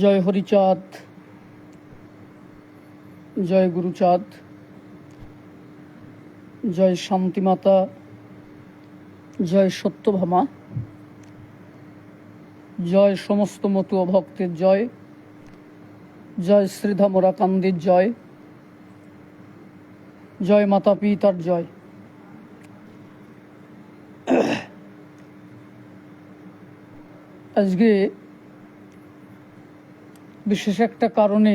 জয় হরিচাঁদ জয় গুরুচাঁদ জয় শান্তিমাতা জয় সত্যভামা জয় সমস্ত মতুয়া ভক্তের জয় জয় শ্রীধামরা কান্দির জয় জয় মাতা পিতার জয় আজকে বিশেষ একটা কারণে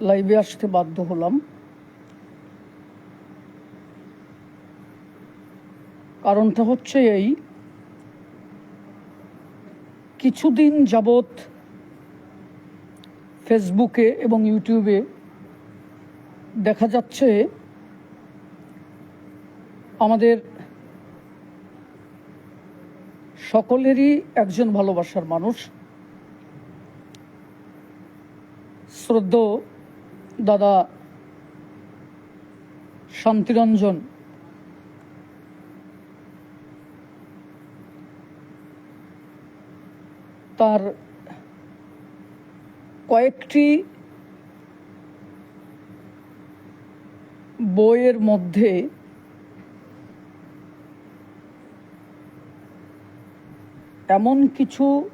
লাইভে আসতে বাধ্য হলাম। কারণটা হচ্ছে এই, কিছুদিন যাবৎ ফেসবুকে এবং ইউটিউবে দেখা যাচ্ছে আমাদের সকলেরই একজন ভালোবাসার মানুষ। শ্রদ্ধ দাদা শান্তিরঞ্জন। তার কয়েকটি বইয়ের মধ্যে এমন কিছু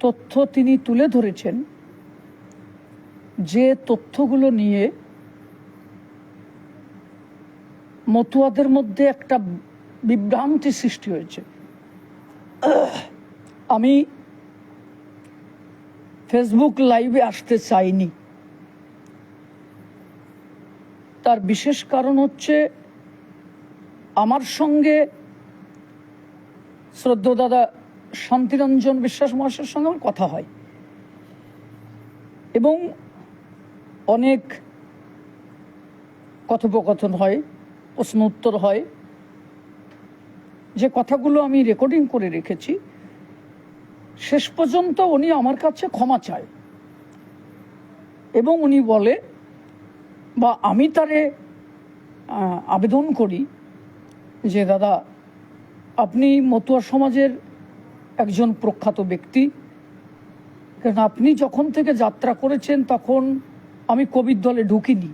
তথ্য তিনি তুলে ধরেছেন, যে তথ্যগুলো নিয়ে মতুয়াদের মধ্যে একটা বিভ্রান্তি সৃষ্টি হয়েছে। আমি ফেসবুক লাইভে আসতে চাইনি। তার বিশেষ কারণ হচ্ছে, আমার সঙ্গে শ্রদ্ধ দাদা শান্তিরঞ্জন বিশ্বাস মহাশয়ের সঙ্গে আমার কথা হয়। এবং অনেক কথোপকথন হয়, প্রশ্ন উত্তর হয়। যে কথাগুলো আমি রেকর্ডিং করে রেখেছি, শেষ পর্যন্ত উনি আমার কাছে ক্ষমা চায়। এবং উনি বলে, বা আমি তারে আবেদন করি যে, দাদা আপনি মতুয়া সমাজের একজন প্রখ্যাত ব্যক্তি। কারণ আপনি যখন থেকে যাত্রা করেছেন, তখন আমি কবির দলে ঢুকিনি।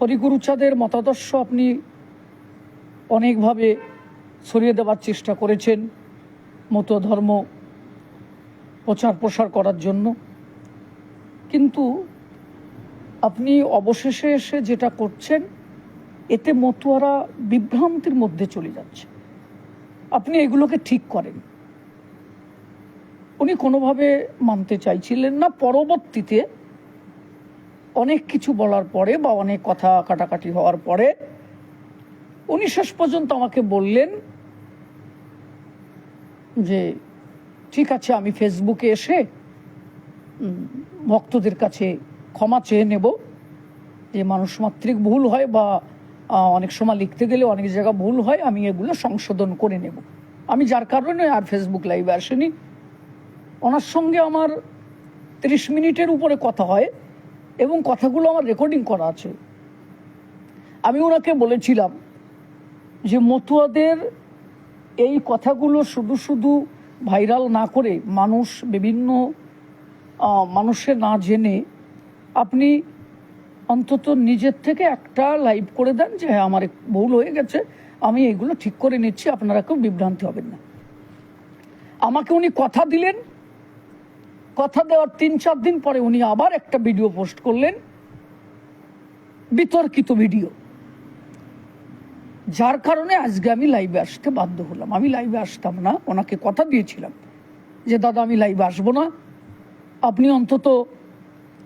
হরিগুরুচাঁদের মতাদর্শ আপনি অনেকভাবে ছড়িয়ে দেওয়ার চেষ্টা করেছেন মতো ধর্ম প্রচার প্রসার করার জন্য। কিন্তু আপনি অবশেষে এসে যেটা করছেন এতে মতুয়ারা বিভ্রান্তির মধ্যে চলে যাচ্ছে। আপনি এগুলোকে ঠিক করেন। উনি কোনোভাবে মানতে চাইছিলেন না। পরবর্তীতে অনেক কিছু বলার পরে বা অনেক কথা কাটাকাটি হওয়ার পরে উনি শেষ পর্যন্ত আমাকে বললেন যে, ঠিক আছে, আমি ফেসবুকে এসে ভক্তদের কাছে ক্ষমা চেয়ে নেব। যে মানুষ মাত্রিক ভুল হয় বা অনেক সময় লিখতে গেলে অনেক জায়গা ভুল হয় আমি এগুলো সংশোধন করে নেব। আমি যার কারণে আর ফেসবুক লাইভে আসিনি। ওনার সঙ্গে আমার তিরিশ মিনিটের উপরে কথা হয় এবং কথাগুলো আমার রেকর্ডিং করা আছে। আমি ওনাকে বলেছিলাম যে মতুয়াদের এই কথাগুলো শুধু শুধু ভাইরাল না করে মানুষ বিভিন্ন আহ, মানুষের না জেনে আপনি অন্তত নিজের থেকে একটা লাইভ করে দেন যে হ্যাঁ আমার ভুল হয়ে গেছে, আমি এগুলো ঠিক করে নিচ্ছি আপনারা কেউ বিভ্রান্তি হবেন না। আমাকে উনি কথা দিলেন। কথা দেওয়ার তিন, চার দিন পরে উনি আবার একটা ভিডিও পোস্ট করলেন। বিতর্কিত ভিডিও। যার কারণে আজকে আমি লাইভে আসতে বাধ্য হলাম। আমি লাইভে আসতাম না, ওনাকে কথা দিয়েছিলাম যে, দাদা, আমি লাইভে আসব না। আপনি অন্তত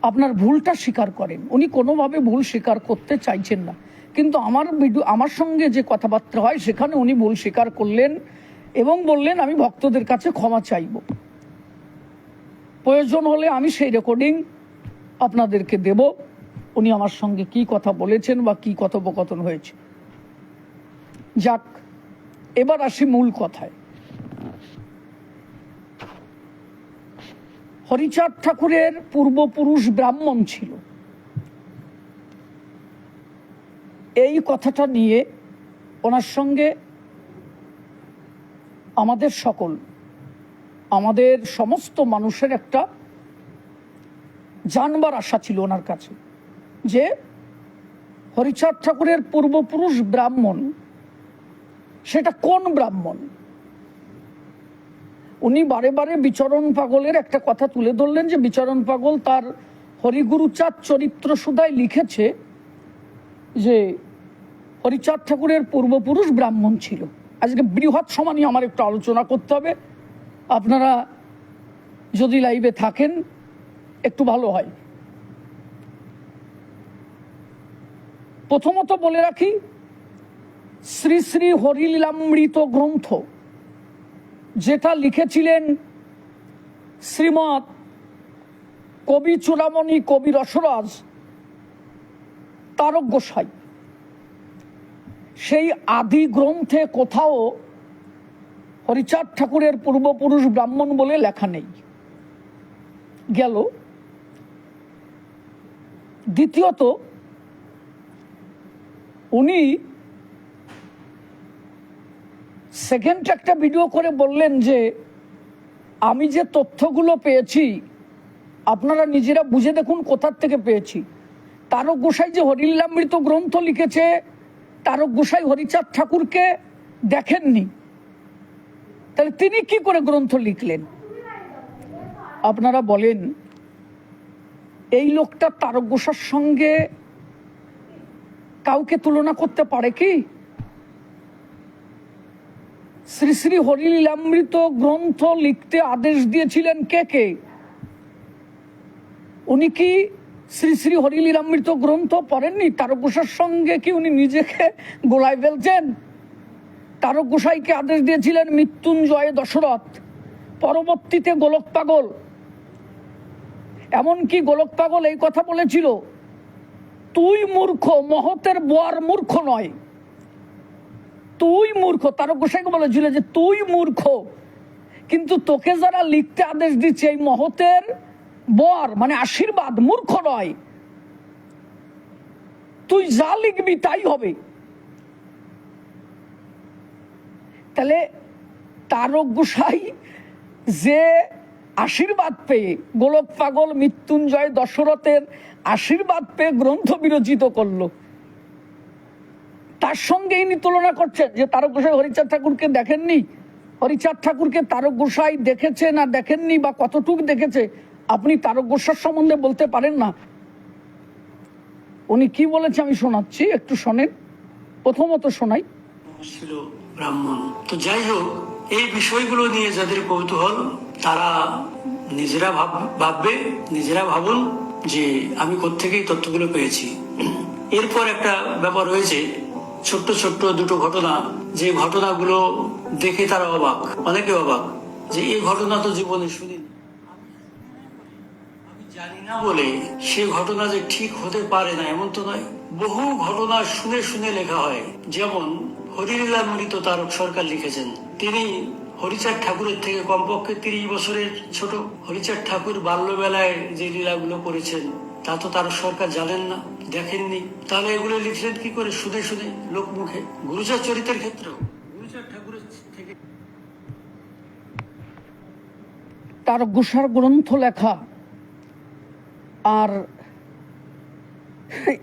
আপনার ভুলটা স্বীকার করেন। উনি কোনোভাবে ভুল স্বীকার করতে চাইছেন না। কিন্তু আমার ভিডিও আমার সঙ্গে যে কথাবার্তা হয়, সেখানে উনি ভুল স্বীকার করলেন এবং বললেন, আমি ভক্তদের কাছে ক্ষমা চাইব। প্রয়োজন হলে আমি সেই রেকর্ডিং আপনাদেরকে দেব। উনি আমার সঙ্গে কি কথা বলেছেন বা কি কথোপকথন হয়েছে। যাক, এবার আসি মূল কথায়। হরিচাঁদ ঠাকুরের পূর্বপুরুষ ব্রাহ্মণ ছিল। এই কথাটা নিয়ে ওনার সঙ্গে আমাদের সকল, আমাদের সমস্ত মানুষের একটা জানবার আশা ছিল ওনার কাছে যে হরিচাঁদ ঠাকুরের পূর্বপুরুষ ব্রাহ্মণ, সেটা কোন ব্রাহ্মণ? উনি বারে বারে বিচরণ পাগলের একটা কথা তুলে ধরলেন যে বিচরণ পাগল তার হরিগুরুচাঁদ চরিত্র সুদায় লিখেছে যে হরিচাঁদ ঠাকুরের পূর্বপুরুষ ব্রাহ্মণ ছিল। আজকে বৃহৎ সমানই আমার একটু আলোচনা করতে হবে। আপনারা যদি লাইভে থাকেন, একটু ভালো হয়। প্রথমত বলে রাখি, শ্রী শ্রী হরিলীলামৃত গ্রন্থ যেটা লিখেছিলেন শ্রীমৎ কবি চূড়ামণি কবি রসরাজ তারক গোসাই। সেই আদি গ্রন্থে কোথাও হরিচাঁদ ঠাকুরের পূর্বপুরুষ ব্রাহ্মণ বলে লেখা নেই। গেল। দ্বিতীয়ত, উনি সেকেন্ড একটা ভিডিও করে বললেন যে, আমি যে তথ্যগুলো পেয়েছি, আপনারা নিজেরা বুঝে দেখুন কোথার থেকে পেয়েছি। তারক গোসাই যে হরিল্লামৃত গ্রন্থ লিখেছে, তারক গোসাই হরিচাঁদ ঠাকুরকে দেখেননি। তাহলে তিনি কি করে গ্রন্থ লিখলেন? আপনারা বলেন, এই লোকটা তারক গোসার সঙ্গে কাউকে তুলনা করতে পারে কি? শ্রী শ্রী হরিলীলামৃত গ্রন্থ লিখতে আদেশ দিয়েছিলেন কে কে? উনি কি শ্রী শ্রী হরিলীলামৃত গ্রন্থ পড়েননি? তারক গোসার সঙ্গে কি উনি নিজেকে গোলায় ফেলছেন? তারক গোসাইকে আদেশ দিয়েছিলেন মৃত্যুঞ্জয় দশরথ। পরবর্তীতে গোলক পাগল। এমনকি গোলক পাগল এই কথা বলেছিল, তুই মূর্খ, মহতের বোয়ার মূর্খ নয়। তুই মূর্খ। তারক গোসাইকে বলেছিল যে তুই মূর্খ। কিন্তু তোকে যারা লিখতে আদেশ দিচ্ছে, এই মহতের বর মানে আশীর্বাদ, মূর্খ নয়। তুই যা লিখবি, তাই হবে। তাহলে তারক গোসাই যে আশীর্বাদ পেয়ে, গোলক পাগল মৃত্যুঞ্জয় দশরথের আশীর্বাদ পেয়ে গ্রন্থ বিরচিত করল। তার সঙ্গে ইনি তুলনা করছেন যে তারক গোসাই হরিচাঁদ ঠাকুরকে দেখেননি? হরিচাঁদ ঠাকুরকে তারক গোসাই দেখেছে না দেখেননি বা কতটুক দেখেছে? আপনি তারক গোসার সম্বন্ধে বলতে পারেন না। উনি কি বলেছে আমি শোনাচ্ছি, একটু শোনেন। প্রথমত শোনাই। ছিল ব্রাহ্মণ। তো যাই হোক, এই বিষয়গুলো নিয়ে যাদের কৌতূহল, তারা নিজেরা ভাব, ভাববে, নিজেরা ভাবুন যে আমি কোত্থেকেই তথ্যগুলো পেয়েছি। এরপর একটা ব্যাপার হয়েছে ছোট্ট ছোট্ট দুটো ঘটনা, যে ঘটনাগুলো দেখে তারা অবাক, অনেকে অবাক, যে এই ঘটনা তো জীবনে শুনিনি। জানি না বলে সে ঘটনা যে ঠিক হতে পারে না, এমন তো নয়। বহু ঘটনা শুনে শুনে লেখা হয়। যেমন হরিলীলামৃত তারক সরকার লিখেছেন। তিনি হরিচাঁদ ঠাকুরের থেকে কমপক্ষে তিরিশ বছরের ছোট। হরিচাঁদ ঠাকুর বাল্যবেলায় যে লীলাগুলো করেছেন তা তো তার সরকার জানেন না, দেখেননি। তাহলে এগুলো লিখলেন কি করে শুনে শুনে লোক মুখে গুরুচাঁদ চরিত্রের ক্ষেত্রেও। গুরুচাঁদ ঠাকুরের থেকে তার গোসার গ্রন্থ লেখা আর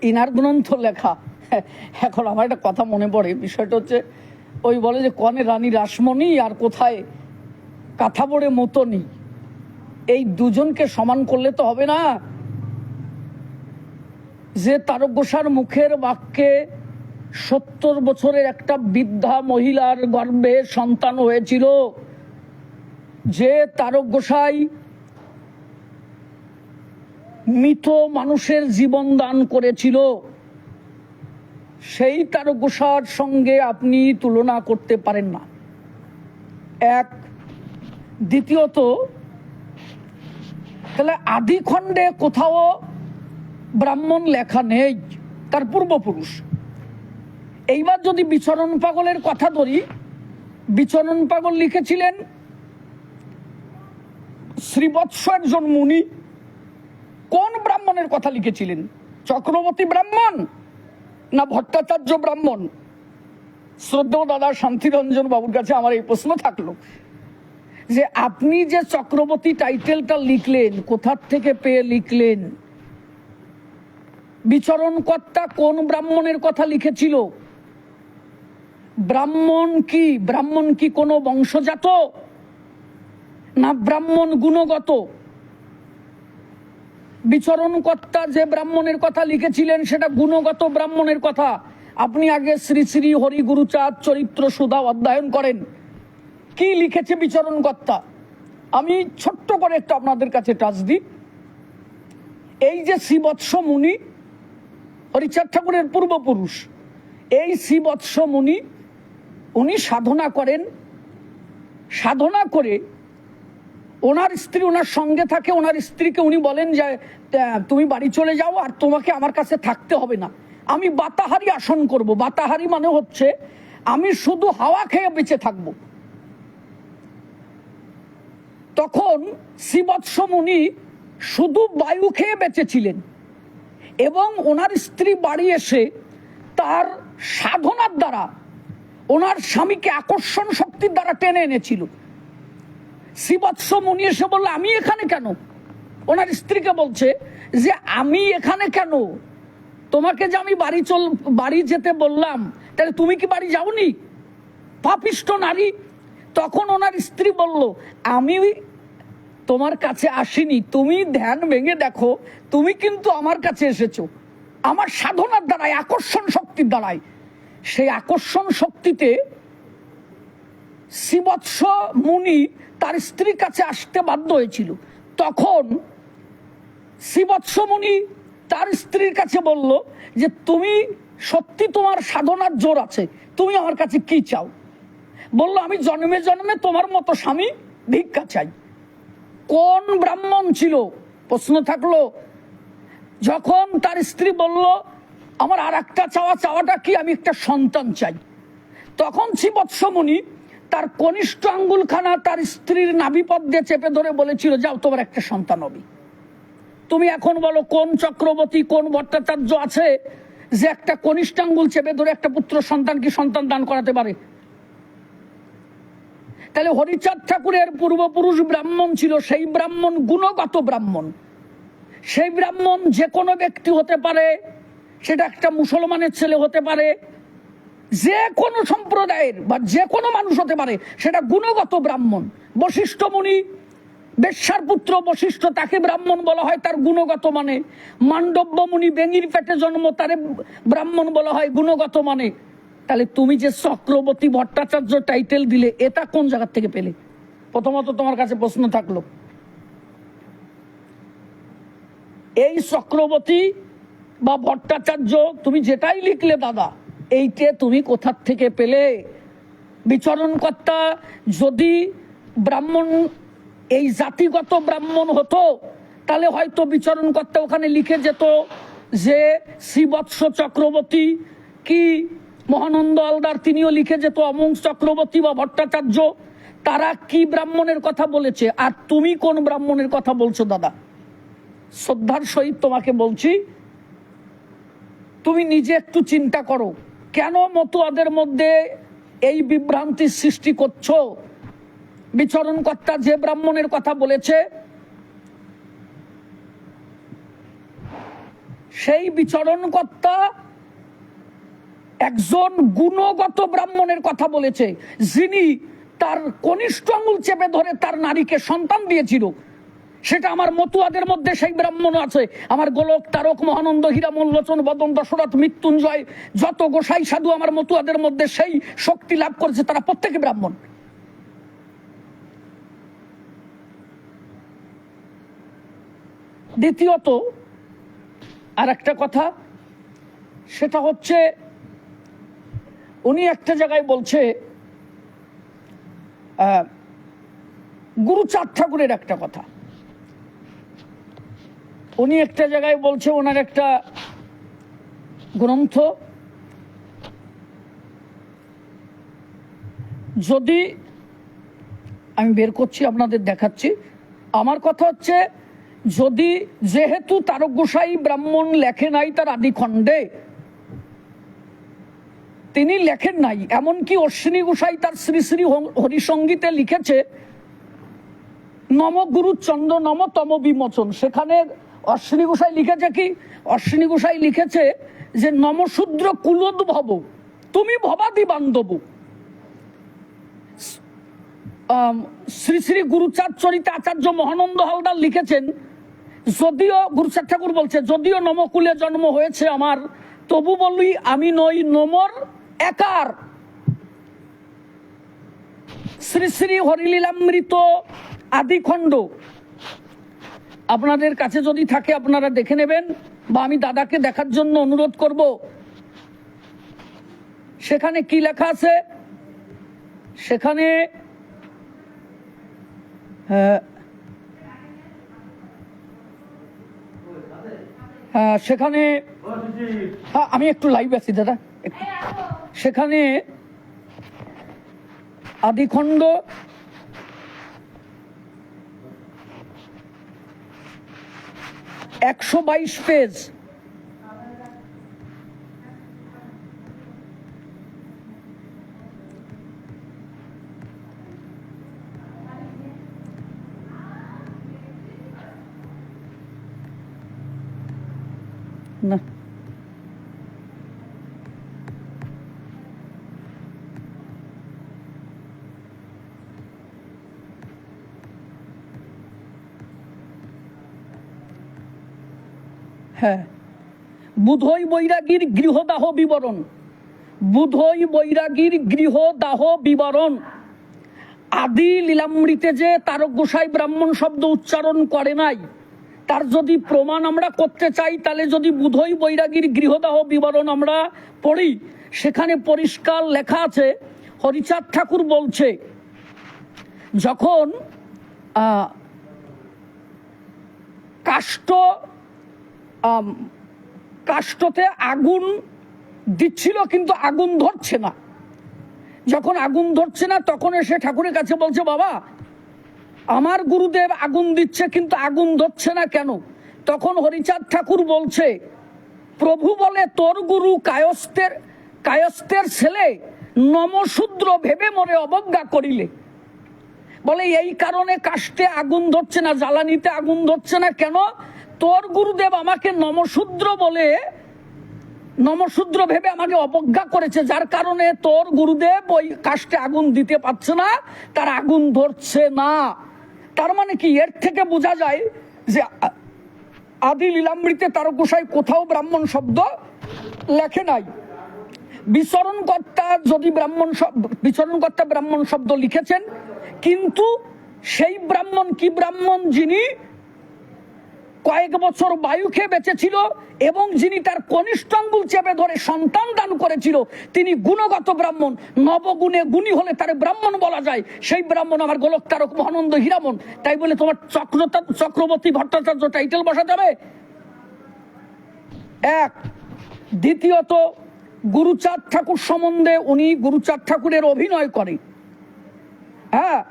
ইনার গ্রন্থ লেখা। এখন আমার একটা কথা মনে পড়ে, বিষয়টা হচ্ছে ওই বলে যে কনে রানী রাসমণি আর কোথায় কাথা পড়ে মতনি। এই দুজনকে সমান করলে তো হবে না। যে তারক মুখের বাক্যে সত্তর বছরের একটা বৃদ্ধা মহিলার গর্ভে সন্তান হয়েছিল, যে তারক গোসাই মৃত মানুষের জীবন দান করেছিল, সেই তারক গোসার সঙ্গে আপনি তুলনা করতে পারেন না। এক। দ্বিতীয়ত, তাহলে আদি খণ্ডে কোথাও ব্রাহ্মণ লেখা নেই, তার পূর্বপুরুষ। এইবার যদি বিচরণ পাগলের কথা ধরি, বিচরণ পাগল লিখেছিলেন শ্রীবৎস একজন মুনি। কোন ব্রাহ্মণের কথা লিখেছিলেন? চক্রবর্তী ব্রাহ্মণ না ভট্টাচার্য ব্রাহ্মণ? শ্রদ্ধেয় দাদা শান্তিরঞ্জন বাবুর কাছে আমার এই প্রশ্ন থাকল যে, আপনি যে চক্রবর্তী টাইটেলটা লিখলেন, কোথার থেকে পেয়ে লিখলেন? বিচরণকর্তা কোন ব্রাহ্মণের কথা লিখেছিল? ব্রাহ্মণ কি? ব্রাহ্মণ কি কোনো বংশজাত? না ব্রাহ্মণ গুণগত? বিচরণকর্তা যে ব্রাহ্মণের কথা লিখেছিলেন সেটা গুণগত ব্রাহ্মণের কথা। আপনি আগে শ্রী শ্রী হরি গুরুচাঁদ চরিত্র সুধা অধ্যয়ন করেন। কি লিখেছে বিচরণকর্তা? আমি ছোট্ট করে একটু আপনাদের কাছে টাচ দিই। এই যে শ্রীবৎস মুনি হরিচাঁদ ঠাকুরের পূর্বপুরুষ। এই শ্রীবৎস মুনি উনি সাধনা করেন। সাধনা করে ওনার স্ত্রী, ওনার সঙ্গে থাকে, ওনার স্ত্রীকে উনি বলেন যে তুমি বাড়ি চলে যাও আর তোমাকে আমার কাছে থাকতে হবে না। আমি বাতাহারি আসন করব। বাতাহারি মানে হচ্ছে, আমি শুধু হাওয়া খেয়ে বেঁচে থাকব। তখন শ্রীবৎস মুনি শুধু বায়ু খেয়ে বেঁচেছিলেন এবং ওনার স্ত্রী বাড়ি এসে তার সাধনার দ্বারা ওনার স্বামীকে আকর্ষণ শক্তির দ্বারা টেনে এনেছিল। শ্রীবৎস মুনি এসে বলল, আমি এখানে কেন? ওনার স্ত্রীকে বলছে যে, আমি এখানে কেন? তোমাকে যে আমি বাড়ি চল, বাড়ি যেতে বললাম, তাহলে তুমি কি বাড়ি যাওনি? পাপিষ্ট নারী? তখন ওনার স্ত্রী বলল, আমি তোমার কাছে আসিনি, তুমি ধ্যান ভেঙে দেখো, তুমি কিন্তু আমার কাছে এসেছ। আমার সাধনার দ্বারাই, আকর্ষণ শক্তির দ্বারাই। সেই আকর্ষণ শক্তিতে শ্রীবৎস মুনি তার স্ত্রীর কাছে আসতে বাধ্য হয়েছিল। তখন শ্রীবৎস মুনি তার স্ত্রীর কাছে বলল যে, তুমি সত্যি তোমার সাধনার জোর আছে, তুমি আমার কাছে কি চাও? বলল, আমি জন্মে জন্মে তোমার মতো স্বামী ভিক্ষা চাই। কোন ব্রাহ্মণ ছিল? প্রশ্ন থাকল, যখন তার স্ত্রী বলল, আমার আর একটা চাওয়া, চাওয়াটা কি? আমি একটা সন্তান চাই। তখন শ্রীবৎসমণি তার কনিষ্ঠ আঙ্গুলখানা তার স্ত্রীর নাভিপদ দিয়ে চেপে ধরে বলেছিল, যাও, তোমার একটা সন্তান হবে। তুমি এখন বলো, কোন চক্রবর্তী, কোন ভট্টাচার্য আছে যে একটা কনিষ্ঠ আঙ্গুল চেপে ধরে একটা পুত্র সন্তান কি সন্তান দান করাতে পারে? তাহলে হরিচাঁদ ঠাকুরের পূর্বপুরুষ ব্রাহ্মণ ছিল, সেই ব্রাহ্মণ গুণগত ব্রাহ্মণ। সেই ব্রাহ্মণ যে কোনো ব্যক্তি হতে পারে, সেটা একটা মুসলমানের ছেলে হতে পারে, যে কোনো সম্প্রদায়ের বা যে কোনো মানুষ হতে পারে, সেটা গুণগত ব্রাহ্মণ। বশিষ্ঠ মুনি, বেশ্যার পুত্র বশিষ্ঠ, তাকে ব্রাহ্মণ বলা হয় তার গুণগত মানে। মান্ডব্য মুনি বেঙ্গির পেটে জন্ম, তারে ব্রাহ্মণ বলা হয় গুণগত মানে। তাহলে তুমি যে চক্রবর্তী ভট্টাচার্য টাইটেল দিলে, এটা কোন জায়গার থেকে পেলে? প্রথমত তোমার কাছে প্রশ্ন থাকল। এই চক্রবর্তী বা ভট্টাচার্য, তুমি যেটাই লিখলে দাদা, এইটে তুমি কোথার থেকে পেলে? বিচরণকর্তা যদি ব্রাহ্মণ, এই জাতিগত ব্রাহ্মণ হতো, তাহলে হয়তো বিচরণকর্তা ওখানে লিখে যেত যে শ্রীবৎস চক্রবর্তী কি মহানন্দ আলদার তিনিও লিখে যেত অমং চক্রবর্তী বা ভট্টাচার্য, তারা কি ব্রাহ্মণের কথা বলেছে? আর তুমি কোন ব্রাহ্মণের কথা বলছো, দাদা? শ্রদ্ধার সহিত তোমাকে বলছি, তুমি নিজে একটু চিন্তা করো। কেন মতুয়াদের মধ্যে এই বিভ্রান্তির সৃষ্টি করছ? বিচরণকর্তা যে ব্রাহ্মণের কথা বলেছে, সেই বিচরণকর্তা একজন গুণগত ব্রাহ্মণের কথা বলেছে। যিনি তার কনিষ্ঠ আঙুল চেপে ধরে তার নারীকে সন্তান দিয়েছিল। সেটা আমার মতুয়াদের মধ্যে সেই ব্রাহ্মণ আছে। আমার গোলক, তারক, মহানন্দ হীরামন লোচন বদন দশরথ মৃত্যুঞ্জয়, যত গোসাই সাধু আমার মতুয়াদের মধ্যে সেই শক্তি লাভ করেছে, তারা প্রত্যেকে ব্রাহ্মণ। দ্বিতীয়ত আর একটা কথা, সেটা হচ্ছে উনি একটা জায়গায় বলছে আহ, গুরুচাঁদ ঠাকুরের একটা কথা। উনি একটা জায়গায় বলছে ওনার একটা গ্রন্থ যদি আমি বের করছি আপনাদের দেখাচ্ছি। আমার কথা হচ্ছে যদি যেহেতু তারক গোসাই ব্রাহ্মণ লেখে নাই তার আদি খণ্ডে তিনি লেখেন নাই, এমনকি অশ্বিনী গোসাই তার শ্রী শ্রী হরিসঙ্গীতে লিখেছে, নম গুরুচন্দ্র, নম তম বিমোচন সেখানে অশ্বিনী গোসাই লিখেছে কি? অশ্বিনী গোসাই লিখেছে যে, নমশূদ্র কুলোদ্ভব, তুমি ভবাদি বান্ধব। শ্রী শ্রী গুরুচাঁদ চরিতে আচার্য মহানন্দ হালদার লিখেছেন, যদিও, গুরুচাঁদ ঠাকুর বলছে, যদিও নমকুলে জন্ম হয়েছে আমার, তবু বলি আমি নই নমর একার। শ্রী শ্রী হরিলীলামৃত আদিখণ্ড। আপনাদের কাছে যদি থাকে আপনারা দেখে নেবেন বা আমি দাদাকে দেখার জন্য অনুরোধ করব। সেখানে কি লেখা আছে? সেখানে সেখানে হ্যাঁ, আমি একটু লাইভ আছি দাদা। সেখানে আদিখণ্ড একশো বাইশ পেজ। হ্যাঁ। বুধই বৈরাগীর গৃহদাহ বিবরণ। বুধই বৈরাগীর গৃহদাহ বিবরণ। আদি লীলামৃতে যে তারক গোসাই ব্রাহ্মণ শব্দ উচ্চারণ করে নাই তার যদি প্রমাণ আমরা করতে চাই তাহলে যদি বুধই বৈরাগীর গৃহদাহ বিবরণ আমরা পড়ি সেখানে পরিষ্কার লেখা আছে হরিচাঁদ ঠাকুর বলছে যখন আহ, কাষ্ঠতে আগুন দিচ্ছিল, কিন্তু আগুন ধরছে না। যখন আগুন ধরছে না, তখন এসে ঠাকুরের কাছে বলছে, বাবা, আমার গুরুদেব আগুন দিচ্ছে, কিন্তু আগুন ধরছে না কেন? তখন হরিচাঁদ ঠাকুর বলছে, প্রভু বলে, তোর গুরু কায়স্তের কায়স্তের ছেলে নমশূদ্র ভেবে মরে অবজ্ঞা করিলে। বলে, এই কারণে কাষ্টে আগুন ধরছে না, জ্বালানিতে আগুন ধরছে না কেন? তোর গুরুদেব আমাকে নমশূদ্র বলে, নমশূদ্র ভেবে আমাকে অবজ্ঞা করেছে। যার কারণে তোর গুরুদেব ওই কাষ্টে আগুন দিতে পারছে না, তার আগুন ধরছে না। তার মানে কি? এর থেকে বোঝা যায় যে আদি লীলামৃতে তার গোসাই কোথাও ব্রাহ্মণ শব্দ লেখে নাই। বিচরণকর্তা যদি ব্রাহ্মণ বিচরণকর্তা ব্রাহ্মণ শব্দ লিখেছেন, কিন্তু সেই ব্রাহ্মণ কি ব্রাহ্মণ যিনি কয়েক বছর বায়ু খেয়ে বেঁচেছিল এবং যিনি তার কনিষ্ঠ আঙ্গুল চেপে ধরে সন্তান দান করেছিল, তিনি গুণগত ব্রাহ্মণ। নবগুণে গুণী হলে তার ব্রাহ্মণ বলা যায়। সেই ব্রাহ্মণ আমার গোলক তারক মহানন্দ হীরামন। তাই বলে তোমার চক্রতা চক্রবর্তী ভট্টাচার্য টাইটেল বসা যাবে? এক। দ্বিতীয়ত, গুরুচাঁদ ঠাকুর সম্বন্ধে উনি গুরুচাঁদ ঠাকুরের অভিনয় করে। হ্যাঁ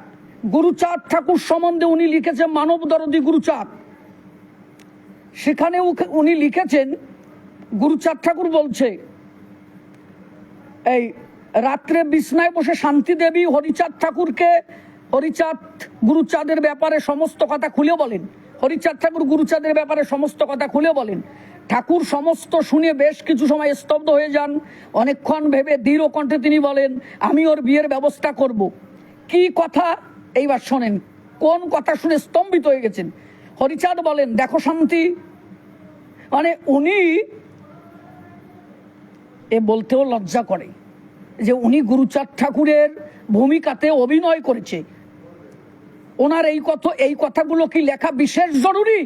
গুরুচাঁদ ঠাকুর সম্বন্ধে উনি লিখেছেন মানব দরদি গুরুচাঁদ। সেখানে উনি লিখেছেন গুরুচাঁদ ঠাকুর বলছে, এই রাত্রে বিছনায় বসে শান্তি দেবী হরিচাঁদ ঠাকুরকে, হরিচাঁদ গুরুচাঁদের ব্যাপারে সমস্ত কথা খুলে বলেন। হরিচাঁদ ঠাকুর গুরুচাঁদের ব্যাপারে সমস্ত কথা খুলে বলেন। ঠাকুর সমস্ত শুনে বেশ কিছু সময় স্তব্ধ হয়ে যান। অনেকক্ষণ ভেবে দৃঢ় কণ্ঠে তিনি বলেন, আমি ওর বিয়ের ব্যবস্থা করব। কি কথা? এইবার শোনেন, কোন কথা শুনে স্তম্ভিত হয়ে গেছেন? হরিচাঁদ বলেন, দেখো শান্তি। মানে উনি এ বলতেও লজ্জা করে যে উনি গুরুচাঁদ ঠাকুরের ভূমিকাতে অভিনয় করেছে। ওনার এই কথা এই কথাগুলো কি লেখা বিশেষ জরুরি?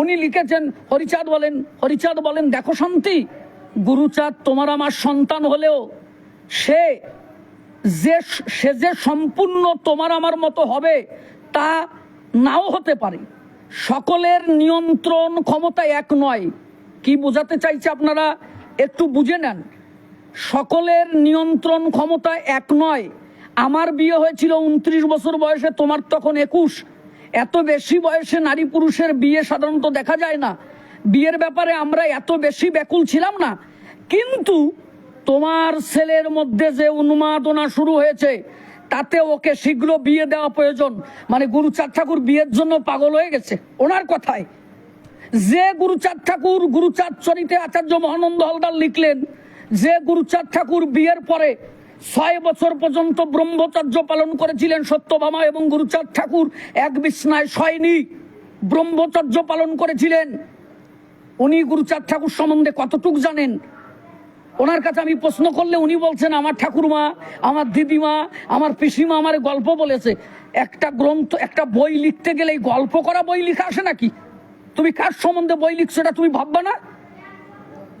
উনি লিখেছেন, হরিচাঁদ বলেন হরিচাঁদ বলেন, দেখো শান্তি। গুরুচাঁদ তোমার আমার সন্তান হলেও সে যে সে যে সম্পূর্ণ তোমার আমার মতো হবে তা নাও হতে পারে। সকলের নিয়ন্ত্রণ ক্ষমতা এক নয়। কি বোঝাতে চাইছে আপনারা? একটু বুঝে নেন। সকলের নিয়ন্ত্রণ ক্ষমতা এক নয়। আমার বিয়ে হয়েছিল উনত্রিশ বছর বয়সে, তোমার তখন একুশ। এত বেশি বয়সে নারী পুরুষের বিয়ে সাধারণত দেখা যায় না। বিয়ের ব্যাপারে আমরা এত বেশি ব্যাকুল ছিলাম না। কিন্তু তোমার ছেলের মধ্যে যে উন্মাদনা শুরু হয়েছে তাতে ওকে শীঘ্র বিয়ে দেওয়া প্রয়োজন। মানে গুরুচাঁদ ঠাকুর বিয়ের জন্য পাগল হয়ে গেছে। ওনার কথায়। যে গুরুচাঁদ ঠাকুর গুরুচাঁদ চরিতে আচার্য মহানন্দ হালদার লিখলেন, যে গুরুচাঁদ ঠাকুর বিয়ের পরে ছয় বছর পর্যন্ত ব্রহ্মচর্য পালন করেছিলেন সত্যভামা এবং গুরুচাঁদ ঠাকুর এক বিছনায় শয়নি, ব্রহ্মচর্য পালন করেছিলেন। উনি গুরুচাঁদ ঠাকুর সম্বন্ধে কতটুক জানেন? ওনার কাছে আমি প্রশ্ন করলে উনি বলছেন, আমার ঠাকুরমা, আমার দিদিমা, আমার পিসিমা আমার গল্প বলেছে। একটা গ্রন্থ, একটা বই লিখতে গেলে এই গল্প করা বই লিখা আসে নাকি? তুমি কার সম্বন্ধে বই লিখছো এটা তুমি ভাববা না?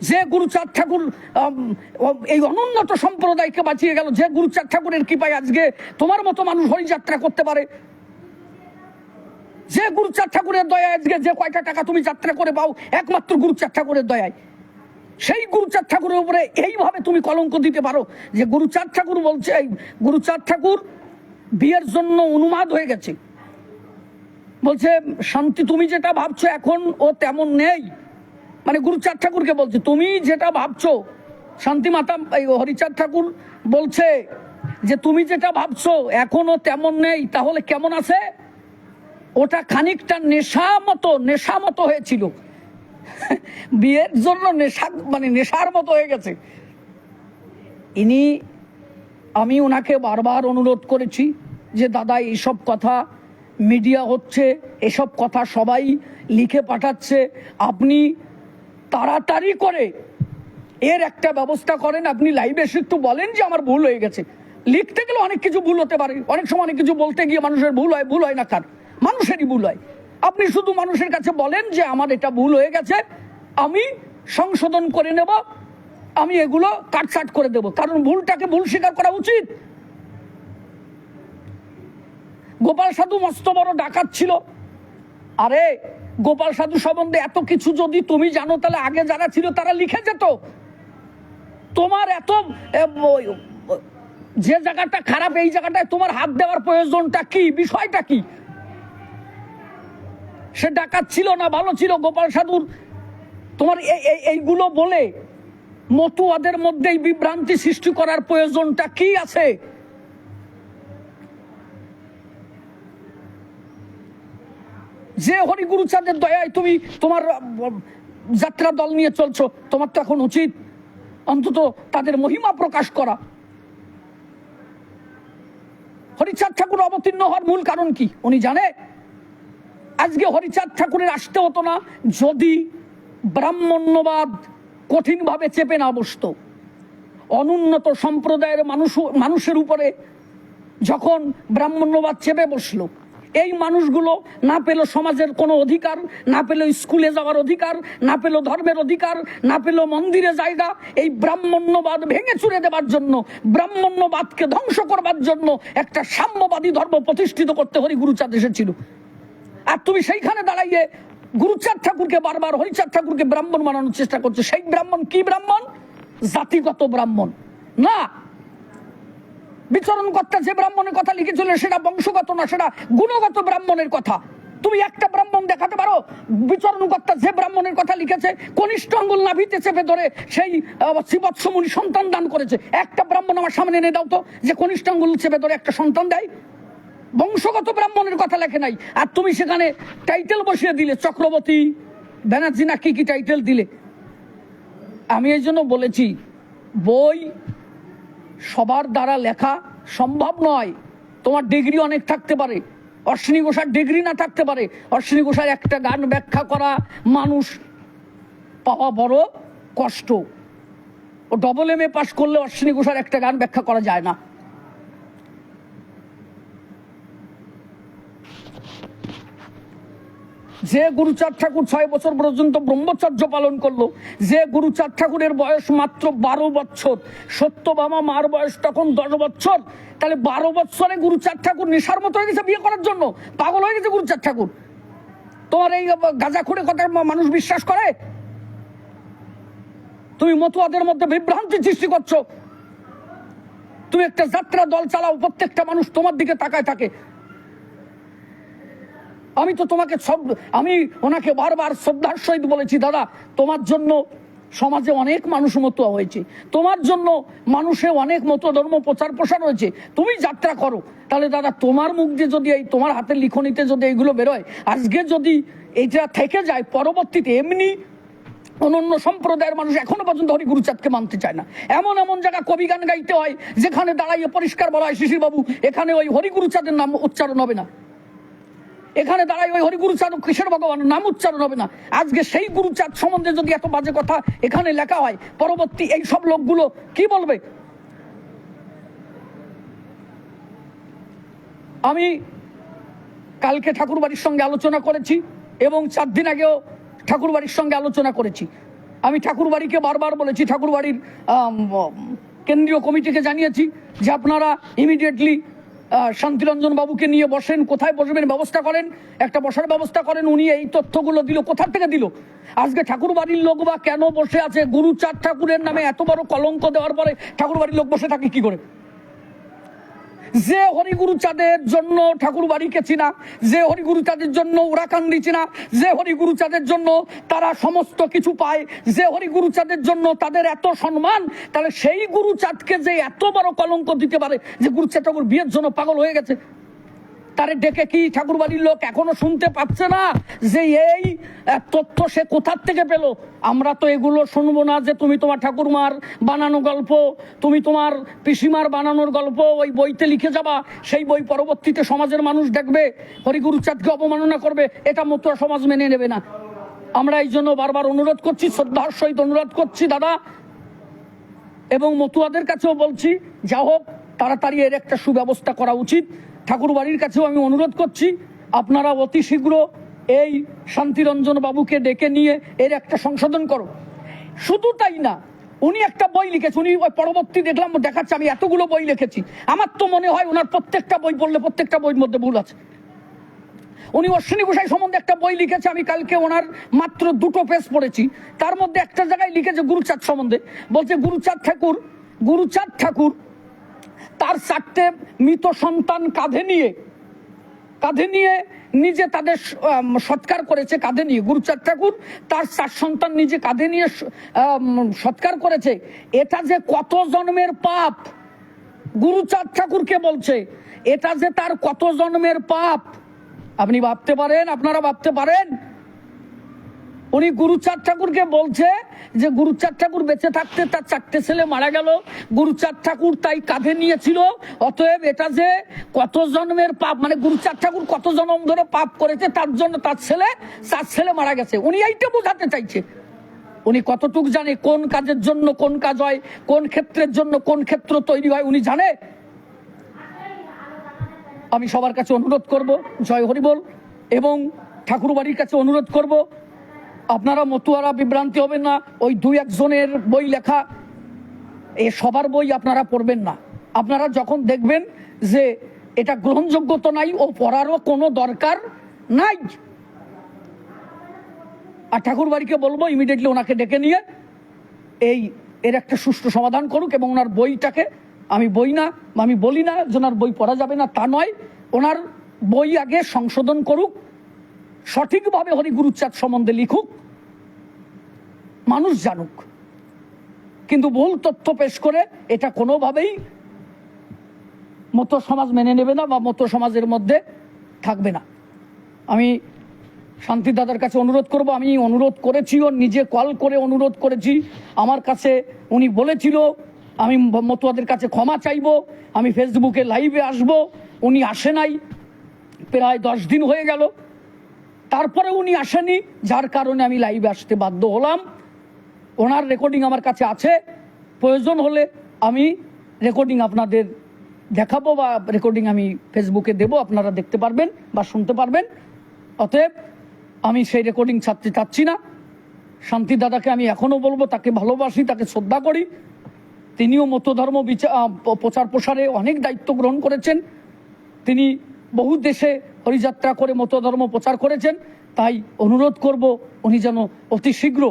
যে গুরুচাঁদ ঠাকুর এই অনুন্নত সম্প্রদায়কে বাঁচিয়ে গেল, যে গুরুচাঁদ ঠাকুরের কৃপায় আজকে তোমার মতো মানুষ হরিযাত্রা করতে পারে। যে গুরুচাঁদ ঠাকুরের দয়ায় আজকে যে কয়টা টাকা তুমি যাত্রা করে পাও, একমাত্র গুরুচাঁদ ঠাকুরের দয়ায়। সেই গুরুচাঁদ ঠাকুরের উপরে এইভাবে তুমি কলঙ্ক দিতে পারো যে গুরুচাঁদ ঠাকুর বলছে, এই গুরুচাঁদ ঠাকুর বিয়ের জন্য অনুমাদ হয়ে গেছে। বলছে, শান্তি তুমি যেটা ভাবছ এখন ও তেমন নেই। মানে গুরুচাঁদ ঠাকুরকে বলছে, তুমি যেটা ভাবছ, শান্তি মাতা, এই হরিচাঁদ ঠাকুর বলছে যে তুমি যেটা ভাবছ এখনও তেমন নেই, তাহলে কেমন আছে? ওটা খানিকটা নেশা মতো নেশা মতো হয়েছিল। বিয়ের জন্য নেশা মানে নেশার মতো হয়ে গেছে। ইনি, আমি ওনাকে বারবার অনুরোধ করেছি যে, দাদা, এইসব কথা মিডিয়া হচ্ছে, এসব কথা সবাই লিখে পাঠাচ্ছে। আপনি তাড়াতাড়ি করে এর একটা ব্যবস্থা করেন। আপনি লাইভে এসে একটু বলেন যে, আমার ভুল হয়ে গেছে। লিখতে গেলে অনেক কিছু ভুল হতে পারে। অনেক সময় অনেক কিছু বলতে গিয়ে মানুষের ভুল হয় ভুল হয় না কার? মানুষেরই ভুল হয়। আপনি শুধু মানুষের কাছে বলেন যে আমার এটা ভুল হয়ে গেছে, আমি সংশোধন করে নেব, আমি এগুলো কাটছাট করে দেব। কারণ ভুলটাকে ভুল স্বীকার করা উচিত। গোপাল সাধু মস্ত বড় ডাকাত ছিল। আরে, গোপাল সাধু সম্বন্ধে এত কিছু যদি তুমি জানো, তাহলে আগে যারা ছিল তারা লিখে যেত। তোমার এত যে জায়গাটা খারাপ, এই জায়গাটায় তোমার হাত দেওয়ার প্রয়োজনটা কি? বিষয়টা কি? সে ডাকাত ছিল না, ভালো ছিল, গোপাল সাধুর। তোমার এই- এই- এইগুলো বলে মতুয়াদের মধ্যে এই বিভ্রান্তি সৃষ্টি করার প্রয়োজনটা কি আছে? যে হরিগুরুচাঁদের দয়ায় তুমি তোমার যাত্রা দল নিয়ে চলছো, তোমার তো এখন উচিত অন্তত তাদের মহিমা প্রকাশ করা। হরিচাঁদ ঠাকুর অবতীর্ণ হওয়ার মূল কারণ কি, উনি জানে? আজকে হরিচাঁদ ঠাকুরের আসতে হতো না, যদি ব্রাহ্মণ্যবাদ কঠিনভাবে চেপে না বসত। অনুন্নত সম্প্রদায়ের মানুষ মানুষের উপরে যখন ব্রাহ্মণ্যবাদ চেপে বসল, এই মানুষগুলো না পেল সমাজের কোনো অধিকার, না পেল স্কুলে যাওয়ার অধিকার, না পেল ধর্মের অধিকার, না পেল মন্দিরে জায়গা, এই ব্রাহ্মণ্যবাদ ভেঙে চুরে দেবার জন্য, ব্রাহ্মণ্যবাদকে ধ্বংস করবার জন্য একটা সাম্যবাদী ধর্ম প্রতিষ্ঠিত করতে হরি গুরুচাঁদ এসেছিল। আর তুমি সেইখানে দাঁড়াইয়ে গুরুচাঁদ ঠাকুরকে বারবার, হরিচাঁদ ঠাকুরকে ব্রাহ্মণ বানানোর চেষ্টা করছ। সেই ব্রাহ্মণ কি ব্রাহ্মণ? জাতিগত ব্রাহ্মণ। না! বিচরণ কর্তা যে ব্রাহ্মণের কথা লিখেছিল সেটা বংশগত না, সেটা গুণগত ব্রাহ্মণের কথা। তুমি একটা ব্রাহ্মণ দেখাতে পারো? বিচরণ কর্তা যে ব্রাহ্মণের কথা লিখেছে, কনিষ্ঠ আঙ্গুল নাভিতে চেপে ধরে সেই শিবৎসমুনি সন্তান দান করেছে। একটা ব্রাহ্মণ আমার সামনে এনে দাও তো, যে কনিষ্ঠ আঙ্গুল চেপে ধরে একটা সন্তান দেয়। বংশগত ব্রাহ্মণের কথা লেখে নাই। আর তুমি সেখানে টাইটেল বসিয়ে দিলে, চক্রবর্তী ব্যানার্জি না কি কি টাইটেল দিলে? আমি এই জন্য বলেছি, বই সবার দ্বারা লেখা সম্ভব নয়। তোমার ডিগ্রি অনেক থাকতে পারে। অশ্বিনী ঘোষার ডিগ্রি না থাকতে পারে। অশ্বিনী ঘোষার একটা গান ব্যাখ্যা করা মানুষ পাওয়া বড় কষ্ট। ও ডবল এম এ পাশ করলে অশ্বিনী ঘোষার একটা গান ব্যাখ্যা করা যায় না। যে গুরুচাঁদ ঠাকুর ছয় বছর পর্যন্ত ব্রহ্মচর্য পালন করল, যে গুরুচাঁদ ঠাকুরের বয়স মাত্র বারো বছর সত্যভামা মার বয়স তখন দশ বছর, তাহলে বারো বছরে গুরুচাঁদ ঠাকুর নেশার মতো হয়ে গেছে বিয়ে করার জন্য, পাগল হয়ে গেছে গুরুচাঁদ ঠাকুর। তোমার এই গাঁজা খুঁড়ে কথা মানুষ বিশ্বাস করে? তুমি মতুয়াদের মধ্যে বিভ্রান্তি সৃষ্টি করছ। তুমি একটা যাত্রা দল চালাও, প্রত্যেকটা মানুষ তোমার দিকে তাকায় থাকে। আমি তো তোমাকে সব, আমি ওনাকে বারবার শ্রদ্ধার সহিত বলেছি, দাদা, তোমার জন্য সমাজে অনেক মানুষ মতো হয়েছে। তোমার জন্য মানুষে অনেক মতো ধর্ম প্রচার প্রসার হয়েছে। তুমি যাত্রা করো। তাহলে দাদা, তোমার মুখ দিয়ে যদি এই, তোমার হাতের লিখনিতে যদি এইগুলো বেরোয়, আজকে যদি এইটা থেকে যায়, পরবর্তীতে এমনি অনন্য সম্প্রদায়ের মানুষ এখনও পর্যন্ত হরি গুরুচাঁদকে মানতে চায় না। এমন এমন জায়গা কবি গান গাইতে হয়, যেখানে দাঁড়াইয়ে পরিষ্কার বলা হয় শিশির বাবু এখানে ওই হরি গুরুচাঁদের নাম উচ্চারণ হবে না। এখানে দাঁড়াই ওই হরি গুরুচাঁদ কিশোর ভগবানের নাম উচ্চারণ হবে না। আজকে সেই গুরুচাঁদ সম্বন্ধে যদি এত বাজে কথা এখানে লেখা হয়, পরবর্তী এই সব লোকগুলো কি বলবে? আমি কালকে ঠাকুরবাড়ির সঙ্গে আলোচনা করেছি এবং চার দিন আগেও ঠাকুরবাড়ির সঙ্গে আলোচনা করেছি। আমি ঠাকুরবাড়িকে বারবার বলেছি, ঠাকুরবাড়ির কেন্দ্রীয় কমিটিকে জানিয়েছি যে আপনারা ইমিডিয়েটলি শান্তিরঞ্জন বাবুকে নিয়ে বসেন, কোথায় বসবেন, ব্যবস্থা করেন, একটা বসার ব্যবস্থা করেন, উনি এই তথ্যগুলো দিল, কোথার থেকে দিল? আজকে ঠাকুর বাড়ির লোক বা কেন বসে আছে? গুরু চার ঠাকুরের নামে এত বড় কলঙ্ক দেওয়ার পরে ঠাকুর বাড়ির লোক বসে থাকে কি করে? যে হরিগুরু চাঁদের জন্য ঠাকুর বাড়িকে চিনা, যে হরিগুরু চাঁদের জন্য উড়াকান্দি চিনা, যে হরিগুরু চাঁদের জন্য তারা সমস্ত কিছু পায়, যে হরিগুরু চাঁদের জন্য তাদের এত সম্মান, তাহলে সেই গুরু চাঁদকে যে এত বড় কলঙ্ক দিতে পারে যে গুরুচাঁদ ঠাকুর বিয়ের জন্য পাগল হয়ে গেছে। তারে ডেকে কি ঠাকুর বাড়ির লোক এখনও শুনতে পাচ্ছে না যে এই তথ্য সে কোথার থেকে পেল? আমরা তো এগুলো শুনব না যে তুমি তোমার ঠাকুরমার বানানো গল্প, তুমি তোমার পিসিমার বানানোর গল্প ওই বইতে লিখে যাবা, সেই বই পরবর্তীতে সমাজের মানুষ দেখবে হরিগুরুচাঁদকে অবমাননা করবে, এটা মতো সমাজ মেনে নেবে না। আমরা এই জন্য বারবার অনুরোধ করছি, শ্রদ্ধার সহিত অনুরোধ করছি, দাদা। এবং মতুয়াদের কাছেও বলছি, যা হোক, তাড়াতাড়ি এর একটা সুব্যবস্থা করা উচিত। ঠাকুর বাড়ির কাছেও আমি অনুরোধ করছি, আপনারা অতি শীঘ্র এই শান্তিরঞ্জন বাবুকে ডেকে নিয়ে এর একটা সংশোধন করো। শুধু তাই না, উনি একটা বই লিখেছে, উনি ওই পরবর্তী দেখলাম, দেখাচ্ছে, আমি এতগুলো বই লিখেছি। আমার তো মনে হয় ওনার প্রত্যেকটা বই পড়লে প্রত্যেকটা বইয়ের মধ্যে ভুল আছে। উনি অশ্বিনী গোসাই সম্বন্ধে একটা বই লিখেছে, আমি কালকে ওনার মাত্র দুটো পেজ পড়েছি। তার মধ্যে একটা জায়গায় লিখেছে গুরুচাঁদ সম্বন্ধে। বলছে, গুরুচাঁদ ঠাকুর গুরুচাঁদ ঠাকুর তার চারটে মৃত সন্তান কাঁধে নিয়ে কাঁধে নিয়ে নিজে তাদের সৎকার করেছে, কাঁধে নিয়ে। গুরুচাঁদ ঠাকুর তার চার সন্তান নিজে কাঁধে নিয়ে সৎকার করেছে। এটা যে কত জন্মের পাপ! গুরুচাঁদ ঠাকুরকে বলছে, এটা যে তার কত জন্মের পাপ! আপনি ভাবতে পারেন, আপনারা ভাবতে পারেন উনি গুরুচাঁদ ঠাকুরকে বলছে যে গুরুচাঁদ ঠাকুর বেঁচে থাকতে তার চারটে ছেলে মারা গেল। গুরুচাঁদ ঠাকুর তাই কাঁধে নিয়েছিল। অতএব এটা যে কত জন্মের পাপ মানে গুরুচাঁদ ঠাকুর কত জন্ম ধরে পাপ করেছে, তার জন্য তার ছেলে চার ছেলে মারা গেছে। উনি এইটা বোঝাতে চাইছে। উনি কতটুক জানে কোন কাজের জন্য কোন কাজ হয়, কোন ক্ষেত্রের জন্য কোন ক্ষেত্র তৈরি হয়, উনি জানে? আমি সবার কাছে অনুরোধ করব, জয় হরিবল এবং ঠাকুরবাড়ির কাছে অনুরোধ করব আপনারা মতুয়ারা বিভ্রান্তি হবেন না, ওই দুই একজনের বই লেখা, এ সবার বই আপনারা পড়বেন না। আপনারা যখন দেখবেন যে এটা গ্রহণযোগ্য তো নাই, ও পড়ারও কোনো দরকার নাই। আর ঠাকুরবাড়িকে বলব ইমিডিয়েটলি ওনাকে ডেকে নিয়ে এই, এর একটা সুষ্ঠু সমাধান করুক এবং ওনার বইটাকে, আমি বই না, আমি বলি না যে ওনার বই পড়া যাবে না, তা নয়। ওনার বই আগে সংশোধন করুক সঠিকভাবে হরি গুরুচাঁদ সম্বন্ধে লিখুক, মানুষ জানুক। কিন্তু ভুল তথ্য পেশ করে এটা কোনোভাবেই মতো সমাজ মেনে নেবে না বা মতো সমাজের মধ্যে থাকবে না। আমি শান্তি দাদার কাছে অনুরোধ করব, আমি অনুরোধ করেছি ও নিজে কল করে অনুরোধ করেছি। আমার কাছে উনি বলেছিল, আমি মতুয়াদের কাছে ক্ষমা চাইব, আমি ফেসবুকে লাইভে আসব, উনি আসে নাই, প্রায় দশ দিন হয়ে গেল। তারপরে উনি আসেনি, যার কারণে আমি লাইভে আসতে বাধ্য হলাম। ওনার রেকর্ডিং আমার কাছে আছে। প্রয়োজন হলে আমি রেকর্ডিং আপনাদের দেখাবো বা রেকর্ডিং আমি ফেসবুকে দেব, আপনারা দেখতে পারবেন বা শুনতে পারবেন। অতএব আমি সেই রেকর্ডিং ছাড়তে চাচ্ছি না। শান্তি দাদাকে আমি এখনও বলব, তাকে ভালোবাসি, তাকে শ্রদ্ধা করি। তিনিও মতধর্ম বিচার প্রচার প্রসারে অনেক দায়িত্ব গ্রহণ করেছেন। তিনি বহু দেশে হরিযাত্রা করে মতধর্ম প্রচার করেছেন। তাই অনুরোধ করব, উনি যেন অতি শীঘ্র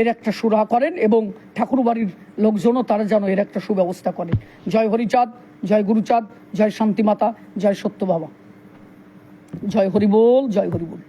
এর একটা সুরা করেন এবং ঠাকুরবাড়ির লোকজনও তারা যেন এর একটা সুব্যবস্থা করে। জয় হরিচাঁদ, জয় গুরুচাঁদ, জয় শান্তিমাতা, জয় সত্য বাবা জয় হরিবোল জয় হরিবোল।